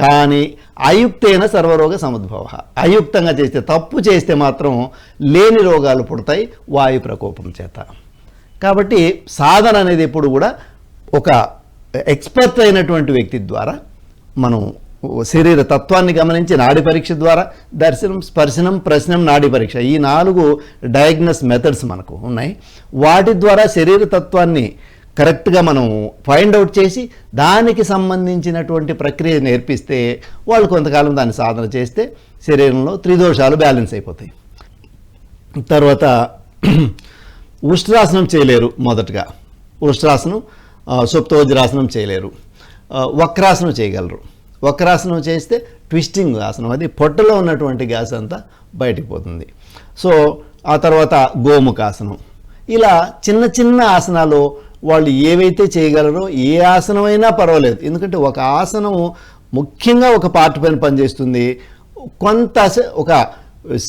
కానీ అయుక్తైన సర్వరోగ సముద్భవ. అయుక్తంగా చేస్తే తప్పు చేస్తే మాత్రం లేని రోగాలు పుడతాయి వాయు ప్రకోపం చేత. కాబట్టి సాధన అనేది ఎప్పుడు కూడా ఒక ఎక్స్పర్ట్ అయినటువంటి వ్యక్తి ద్వారా మనం శరీర తత్వాన్ని గమనించి నాడి పరీక్ష ద్వారా దర్శనం స్పర్శనం ప్రశ్నం నాడి పరీక్ష ఈ నాలుగు డయాగ్నస్ మెథడ్స్ మనకు ఉన్నాయి. వాటి ద్వారా శరీర తత్వాన్ని కరెక్ట్గా మనం ఫైండ్ అవుట్ చేసి దానికి సంబంధించినటువంటి ప్రక్రియ నేర్పిస్తే వాళ్ళు కొంతకాలం దాన్ని సాధన చేస్తే శరీరంలో త్రిదోషాలు బ్యాలెన్స్ అయిపోతాయి. తర్వాత ఉష్ట్రాసనం చేయలేరు మొదటగా. ఉష్ట్రాసనం సుప్తోజ్రాసనం చేయలేరు. వక్రాసనం చేయగలరు. వక్రాసనం చేస్తే ట్విస్టింగ్ ఆసనం అది పొట్టలో ఉన్నటువంటి గ్యాస్ అంతా బయటికి పోతుంది. సో ఆ తర్వాత గోముఖాసనం. ఇలా చిన్న చిన్న ఆసనాలు వాళ్ళు ఏవైతే చేయగలరో ఏ ఆసనమైనా పర్వాలేదు. ఎందుకంటే ఒక ఆసనం ముఖ్యంగా ఒక పార్ట్ పైన పనిచేస్తుంది. కొంత ఒక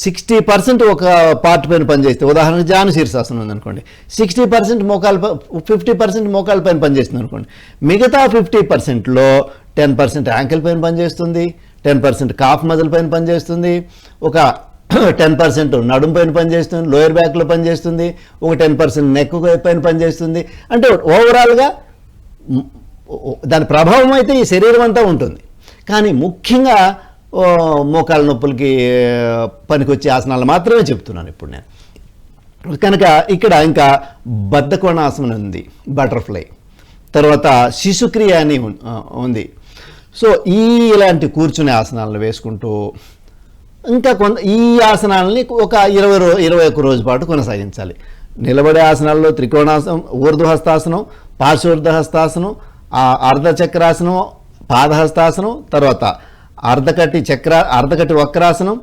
సిక్స్టీ పర్సెంట్ ఒక పార్ట్ పైన పనిచేస్తే ఉదాహరణకు జాను శీర్షాసనం ఉందనుకోండి. సిక్స్టీ పర్సెంట్ మోకాలు ఫిఫ్టీ పర్సెంట్ మోకాల పైన పనిచేస్తుంది అనుకోండి. మిగతా ఫిఫ్టీ పర్సెంట్లో టెన్ పర్సెంట్ యాంకిల్ పైన పనిచేస్తుంది టెన్ పర్సెంట్ కాఫ్ మజిల్ పైన పనిచేస్తుంది. ఒక టెన్ పర్సెంట్ నడుము పైన పనిచేస్తుంది లోయర్ బ్యాక్లో పనిచేస్తుంది ఒక టెన్ పర్సెంట్ నెక్ పైన పనిచేస్తుంది. అంటే ఓవరాల్గా దాని ప్రభావం అయితే ఈ శరీరం అంతా ఉంటుంది. కానీ ముఖ్యంగా మోకాళ్ళ నొప్పులకి పనికొచ్చే ఆసనాలు మాత్రమే చెప్తున్నాను ఇప్పుడు నేను. కనుక ఇక్కడ ఇంకా బద్ధకోణాసనం ఉంది బటర్ఫ్లై. తర్వాత శిశుక్రియ అని ఉంది. సో ఈ ఇలాంటి కూర్చునే ఆసనాలను వేసుకుంటూ ఇంకా కొంత ఈ ఆసనాలని ఒక ఇరవై రో ఇరవై ఒక్క రోజు పాటు కొనసాగించాలి. నిలబడే ఆసనాల్లో త్రికోణాసనం ఊర్ధ్వహస్తాసనం పార్శ్వోర్ధహస్తాసనం అర్ధచక్రాసనం పాదహస్తాసనం తర్వాత అర్ధకటి చక్ర అర్ధకటి వక్రాసనం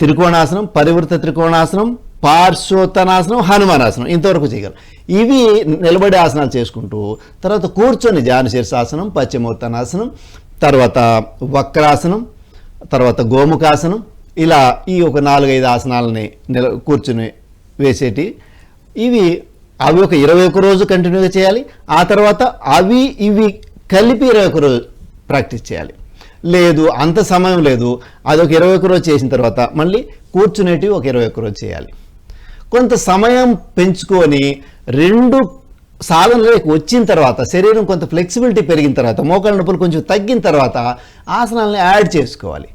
త్రికోణాసనం పరివృత త్రికోణాసనం పార్శ్వోత్తనాసనం హనుమానాసనం ఇంతవరకు చేయగలరు ఇవి నిలబడే ఆసనాలు చేసుకుంటూ తర్వాత కూర్చొని జానశీర్షాసనం పశ్చిమోత్తనాసనం తర్వాత వక్రాసనం తర్వాత గోముఖాసనం ఇలా ఈ ఒక నాలుగైదు ఆసనాలని నిల కూర్చుని వేసేటి. ఇవి అవి ఒక ఇరవై ఒక్క రోజు కంటిన్యూగా చేయాలి. ఆ తర్వాత అవి ఇవి కలిపి ఇరవై ఒక్క రోజు ప్రాక్టీస్ చేయాలి. లేదు అంత సమయం లేదు. అదొక ఇరవై ఒక్క రోజు చేసిన తర్వాత మళ్ళీ కూర్చునేటివి ఒక ఇరవై ఒక్క రోజు చేయాలి. కొంత సమయం పెంచుకొని రెండు సాధనలోకి వచ్చిన తర్వాత శరీరం కొంత ఫ్లెక్సిబిలిటీ పెరిగిన తర్వాత మోకాళ్ళ నొప్పులు కొంచెం తగ్గిన తర్వాత ఆసనాలను యాడ్ చేసుకోవాలి.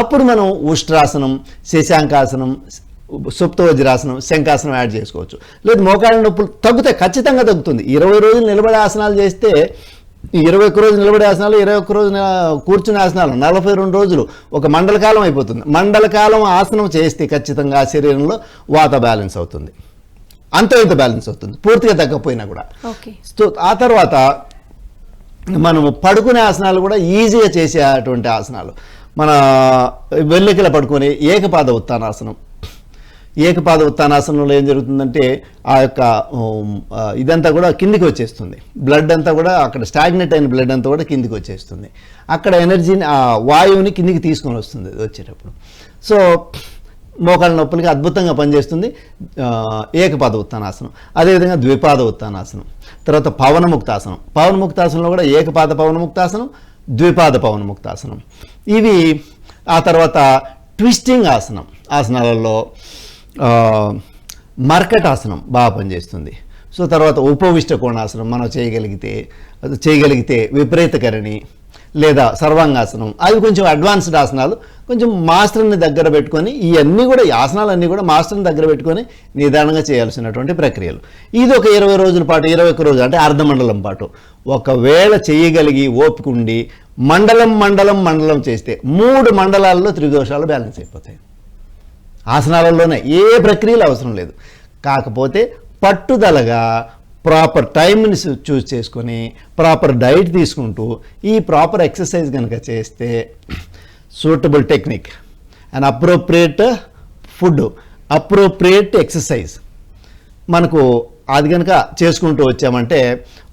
అప్పుడు మనం ఉష్ట్రాసనం శశాంకాసనం సుప్తవజ్రాసనం శంఖాసనం యాడ్ చేసుకోవచ్చు. లేదు మోకాళ్ళ నొప్పులు తగ్గుతాయి ఖచ్చితంగా తగ్గుతుంది. ఇరవై రోజులు నిలబడే ఆసనాలు చేస్తే ఇరవై ఒక్క రోజు నిలబడే ఆసనాలు ఇరవై ఒక్క రోజు కూర్చునే ఆసనాలు నలభై రెండు రోజులు ఒక మండల కాలం అయిపోతుంది. మండల కాలం ఆసనం చేస్తే ఖచ్చితంగా శరీరంలో వాత బ్యాలెన్స్ అవుతుంది. అంత ఇంత బ్యాలెన్స్ అవుతుంది పూర్తిగా తగ్గకపోయినా కూడా. ఓకే. సో ఆ తర్వాత మనము పడుకునే ఆసనాలు కూడా ఈజీగా చేసేటువంటి ఆసనాలు. మన వెల్లెకిల పడుకొని ఏకపాద ఉత్తానాసనం. ఏకపాద ఉత్తానాసనంలో ఏం జరుగుతుందంటే ఆ యొక్క ఇదంతా కూడా కిందికి వచ్చేస్తుంది. బ్లడ్ అంతా కూడా అక్కడ స్టాగ్నెట్ అయిన బ్లడ్ అంతా కూడా కిందికి వచ్చేస్తుంది. అక్కడ ఎనర్జీని ఆ వాయువుని కిందికి తీసుకొని వస్తుంది వచ్చేటప్పుడు. సో మోకాళ్ళ నొప్పులకి అద్భుతంగా పనిచేస్తుంది. ఏకపాద ఉత్తానాసనం అదేవిధంగా ద్విపాద ఉత్తానాసనం తర్వాత పవనముక్తాసనం. పవనముక్తాసనంలో కూడా ఏకపాద పవనముక్తాసనం ద్విపాద పవనముక్తాసనం. ఇవి ఆ తర్వాత ట్విస్టింగ్ ఆసనం. ఆసనాలలో మర్కటాసనం బాగా పనిచేస్తుంది. సో తర్వాత ఉపవిష్ట కోణాసనం మనం చేయగలిగితే అది చేయగలిగితే విపరీతకరణి లేదా సర్వాంగాసనం. అవి కొంచెం అడ్వాన్స్డ్ ఆసనాలు. కొంచెం మాస్టర్ని దగ్గర పెట్టుకొని ఇవన్నీ కూడా ఈ ఆసనాలన్నీ కూడా మాస్టర్ని దగ్గర పెట్టుకొని నిదానంగా చేయాల్సినటువంటి ప్రక్రియలు. ఇది ఒక ఇరవై రోజుల పాటు ఇరవై ఒక్క రోజు అంటే అర్ధమండలం పాటు. ఒకవేళ చేయగలిగి ఓపిక ఉండి మండలం మండలం మండలం చేస్తే మూడు మండలాల్లో త్రిదోషాలు బ్యాలెన్స్ అయిపోతాయి. ఆసనాలలోనే ఏ ప్రక్రియలు అవసరం లేదు. కాకపోతే పట్టుదలగా ప్రాపర్ టైంని చూస్ చేసుకొని ప్రాపర్ డైట్ తీసుకుంటూ ఈ ప్రాపర్ ఎక్సర్సైజ్ కనుక చేస్తే suitable technique. And appropriate food appropriate exercise మనకు అది కనుక చేసుకుంటూ వచ్చామంటే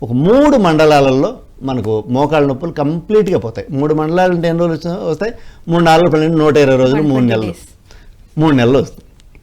ఒక మూడు మండలాలలో మనకు మోకాళ్ళ నొప్పులు కంప్లీట్గా పోతాయి. మూడు మండలాలు అంటే ఎన్ని రోజులు వస్తాయి? మూడు నాలుగు పన్నెండు నూట ఇరవై రోజులు మూడు 120 నెలలు. మూడు నెలలు వస్తుంది